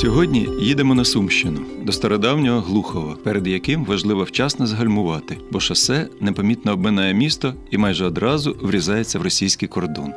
Сьогодні їдемо на Сумщину до стародавнього Глухова, перед яким важливо вчасно згальмувати, бо шосе непомітно обминає місто і майже одразу врізається в російський кордон.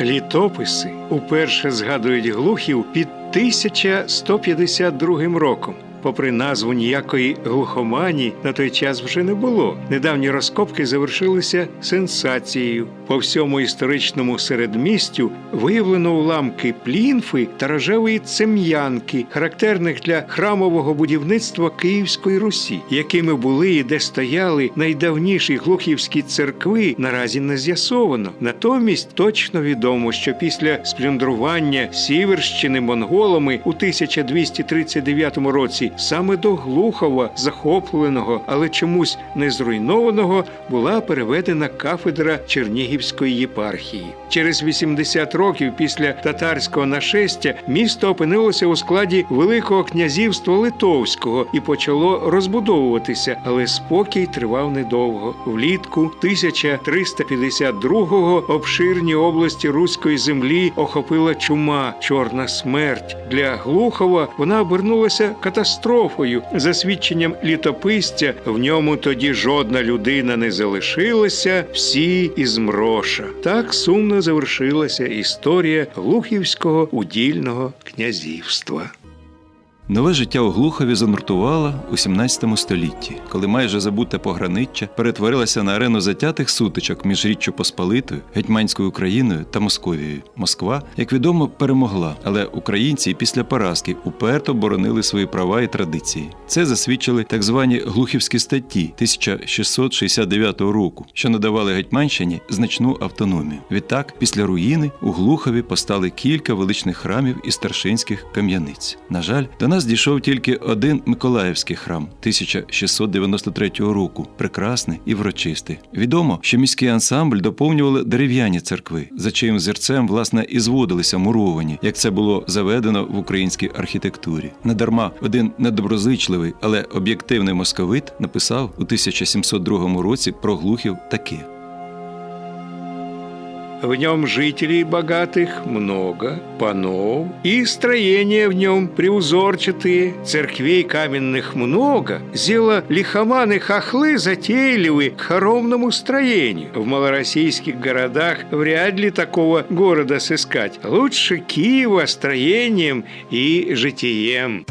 Літописи уперше згадують глухів під 1152 роком. Попри назву ніякої глухомані на той час вже не було. Недавні розкопки завершилися сенсацією. По всьому історичному середмістю виявлено уламки плінфи та рожевої цем'янки, характерних для храмового будівництва Київської Русі, якими були і де стояли найдавніші глухівські церкви, наразі не з'ясовано. Натомість точно відомо, що після сплюндрування Сіверщини монголами у 1239 році саме до Глухова, захопленого, але чомусь не зруйнованого, була переведена кафедра Чернігівської єпархії. Через 80 років після татарського нашестя місто опинилося у складі Великого князівства Литовського і почало розбудовуватися, але спокій тривав недовго. Влітку 1352-го обширні області руської землі охопила чума, чорна смерть. Для Глухова вона обернулася катастрофою. За свідченням літописця, в ньому тоді жодна людина не залишилася, всі із мроша. Так сумно завершилася історія Глухівського удільного князівства. Нове життя у Глухові зануртувало у 17 столітті, коли майже забуте пограниччя перетворилося на арену затятих сутичок між Річчю Посполитою, Гетьманською Україною та Московією. Москва, як відомо, перемогла, але українці після поразки уперто боронили свої права і традиції. Це засвідчили так звані глухівські статті 1669 року, що надавали Гетьманщині значну автономію. Відтак, після руїни у Глухові постали кілька величних храмів і старшинських кам'яниць. На жаль, до нас дійшов тільки один Миколаївський храм 1693 року, прекрасний і врочистий. Відомо, що міський ансамбль доповнювали дерев'яні церкви, за чиїм зерцем власне і зводилися муровані, як це було заведено в українській архітектурі. Недарма один недоброзичливий, але об'єктивний московит написав у 1702 році про глухів таке. В нем жителей богатых много, панов, и строения в нем преузорчатые, церквей каменных много, зело лихоманы хохлы затейливы к хоромному строению. В малороссийских городах вряд ли такого города сыскать. Лучше Киева строением и житием.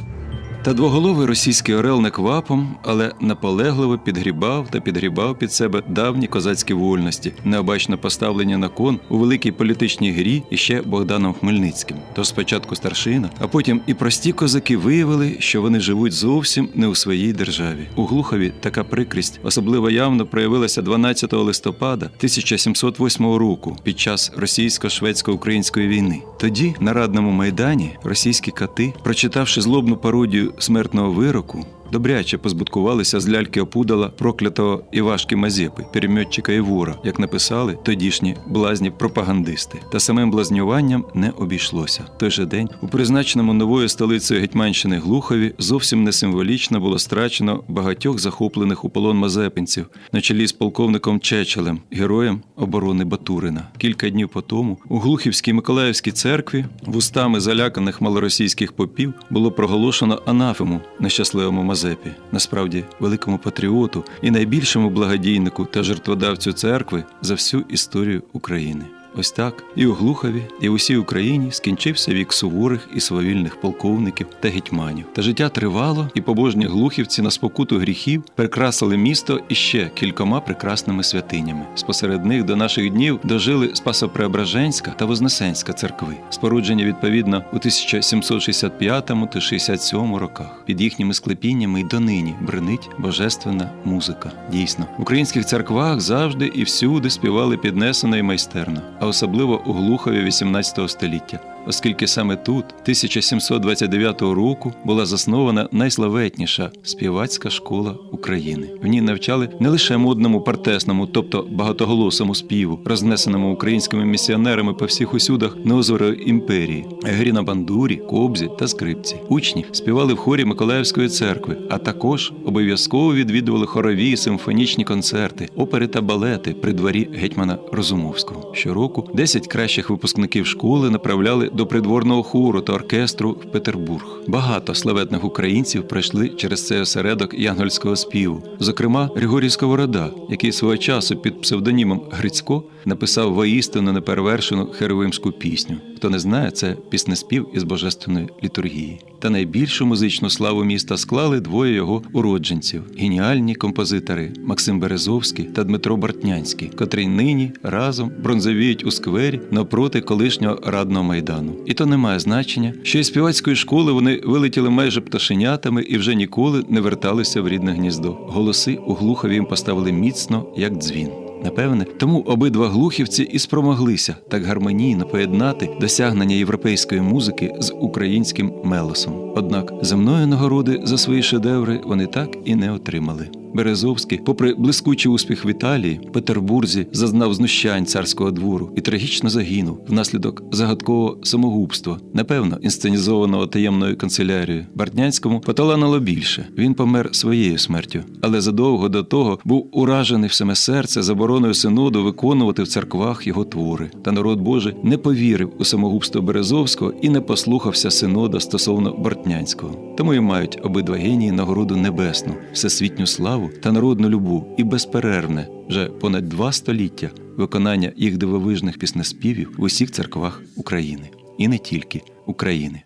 Та двоголовий російський орел не квапом, але наполегливо підгрібав та підгрібав під себе давні козацькі вольності, необачно поставлені на кон у великій політичній грі іще Богданом Хмельницьким. То спочатку старшина, а потім і прості козаки виявили, що вони живуть зовсім не у своїй державі. У Глухові така прикрість особливо явно проявилася 12 листопада 1708 року під час російсько-шведсько-української війни. Тоді на радному майдані російські кати, прочитавши злобну пародію смертного вироку, добряче позбуткувалися з ляльки опудала проклятого Івашки Мазепи, переметчика і вора, як написали тодішні блазні пропагандисти. Та самим блазнюванням не обійшлося. Той же день у призначеному новою столицею Гетьманщини Глухові зовсім не символічно було страчено багатьох захоплених у полон мазепинців на чолі з полковником Чечелем, героєм оборони Батурина. Кілька днів по тому у Глухівській Миколаївській церкві вустами заляканих малоросійських попів було проголошено анафему нещасливому Мазепі, насправді великому патріоту і найбільшому благодійнику та жертводавцю церкви за всю історію України. Ось так і у Глухові, і в усій Україні скінчився вік суворих і свавільних полковників та гетьманів. Та життя тривало, і побожні глухівці на спокуту гріхів прикрасили місто іще кількома прекрасними святинями. Спосеред них до наших днів дожили Спасопреображенська та Вознесенська церкви, споруджені відповідно у 1765 та 67 роках. Під їхніми склепіннями й донині бренить божественна музика. Дійсно, в українських церквах завжди і всюди співали піднесено і майстерно, особливо у Глухові 18 століття. Оскільки саме тут, 1729 року, була заснована найславетніша співацька школа України. В ній навчали не лише модному партесному, тобто багатоголосому співу, рознесеному українськими місіонерами по всіх усюдах неозорої імперії, грі на бандурі, кобзі та скрипці. Учні співали в хорі Миколаївської церкви, а також обов'язково відвідували хорові і симфонічні концерти, опери та балети при дворі гетьмана Розумовського. Щороку 10 кращих випускників школи направляли до придворного хору та оркестру в Петербург. Багато славетних українців пройшли через цей осередок янгольського співу. Зокрема, Григорій Сковорода, який свого часу під псевдонімом Грицько написав воістину неперевершену херовимську пісню. Хто не знає, це піснеспів із божественної літургії. Та найбільшу музичну славу міста склали двоє його уродженців геніальні композитори Максим Березовський та Дмитро Бортнянський, котрі нині разом бронзовіють у сквері навпроти колишнього радного майдану. І то не має значення, що із співацької школи вони вилетіли майже пташенятами і вже ніколи не верталися в рідне гніздо. Голоси у Глухові їм поставили міцно, як дзвін. Напевне, тому обидва глухівці і спромоглися так гармонійно поєднати досягнення європейської музики з українським мелосом. Однак земної нагороди за свої шедеври вони так і не отримали. Березовський, попри блискучий успіх в Італії, Петербурзі зазнав знущань царського двору і трагічно загинув внаслідок загадкового самогубства, напевно, інсценізованого таємною канцелярією. Бартнянському поталанило більше. Він помер своєю смертю, але задовго до того був уражений в саме серце забороною синоду виконувати в церквах його твори. Та народ Божий не повірив у самогубство Березовського і не послухався синода стосовно Бортнянського. Тому і мають обидва генії нагороду небесну, всесвітню славу та народну любов і безперервне вже понад два століття виконання їх дивовижних піснеспівів в усіх церквах України і не тільки України.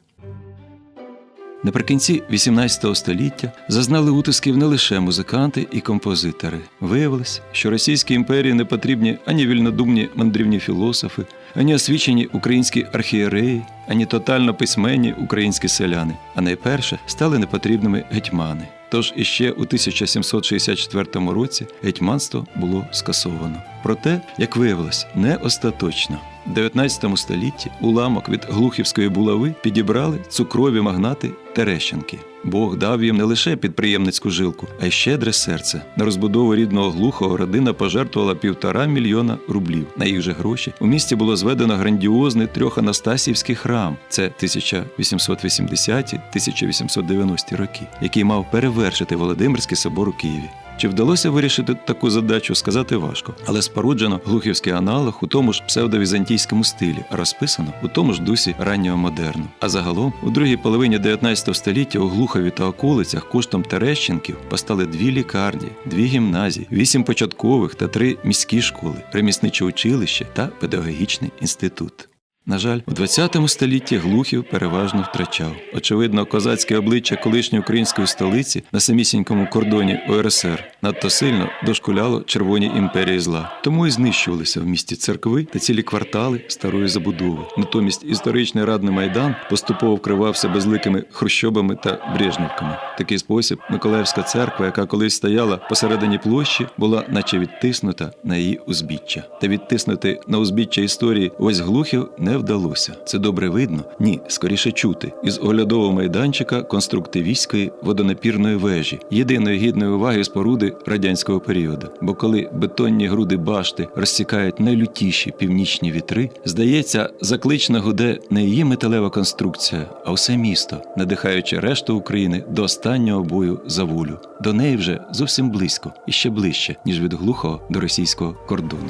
Наприкінці XVIII століття зазнали утисків не лише музиканти і композитори. Виявилось, що Російській імперії не потрібні ані вільнодумні мандрівні філософи, ані освічені українські архієреї, ані тотально письменні українські селяни, а найперше стали непотрібними гетьмани. Тож іще у 1764 році гетьманство було скасовано. Проте, як виявилось, не остаточно. В 19 столітті уламок від глухівської булави підібрали цукрові магнати Терещенки. Бог дав їм не лише підприємницьку жилку, а й щедре серце. На розбудову рідного глухого родина пожертвувала півтора мільйона рублів. На їх же гроші у місті було зведено грандіозний трьоханастасівський храм. Це 1880-1890 роки, який мав перевершити Володимирський собор у Києві. Чи вдалося вирішити таку задачу, сказати важко, але споруджено глухівський аналог у тому ж псевдовізантійському стилі, розписано у тому ж дусі раннього модерну. А загалом у другій половині 19 століття у Глухові та околицях коштом Терещенків постали дві лікарні, дві гімназії, вісім початкових та три міські школи, ремісниче училище та педагогічний інститут. На жаль, у 20 столітті глухів переважно втрачав. Очевидно, козацьке обличчя колишньої української столиці на самісінькому кордоні УРСР надто сильно дошкуляло червоній імперії зла. Тому і знищувалися в місті церкви та цілі квартали старої забудови. Натомість історичний радний майдан поступово вкривався безликими хрущобами та брежнівками. Такий спосіб Миколаївська церква, яка колись стояла посередині площі, була наче відтиснута на її узбіччя. Та відтиснути на узбіччя історії ось глухів не вдалося. Це добре видно? Ні, скоріше чути. Із оглядового майданчика конструктивістської водонапірної вежі, єдиної гідної уваги споруди радянського періоду. Бо коли бетонні груди башти розсікають найлютіші північні вітри, здається, заклично гуде не її металева конструкція, а все місто, надихаючи решту України до останнього бою за волю. До неї вже зовсім близько і ще ближче, ніж від глухого до російського кордону.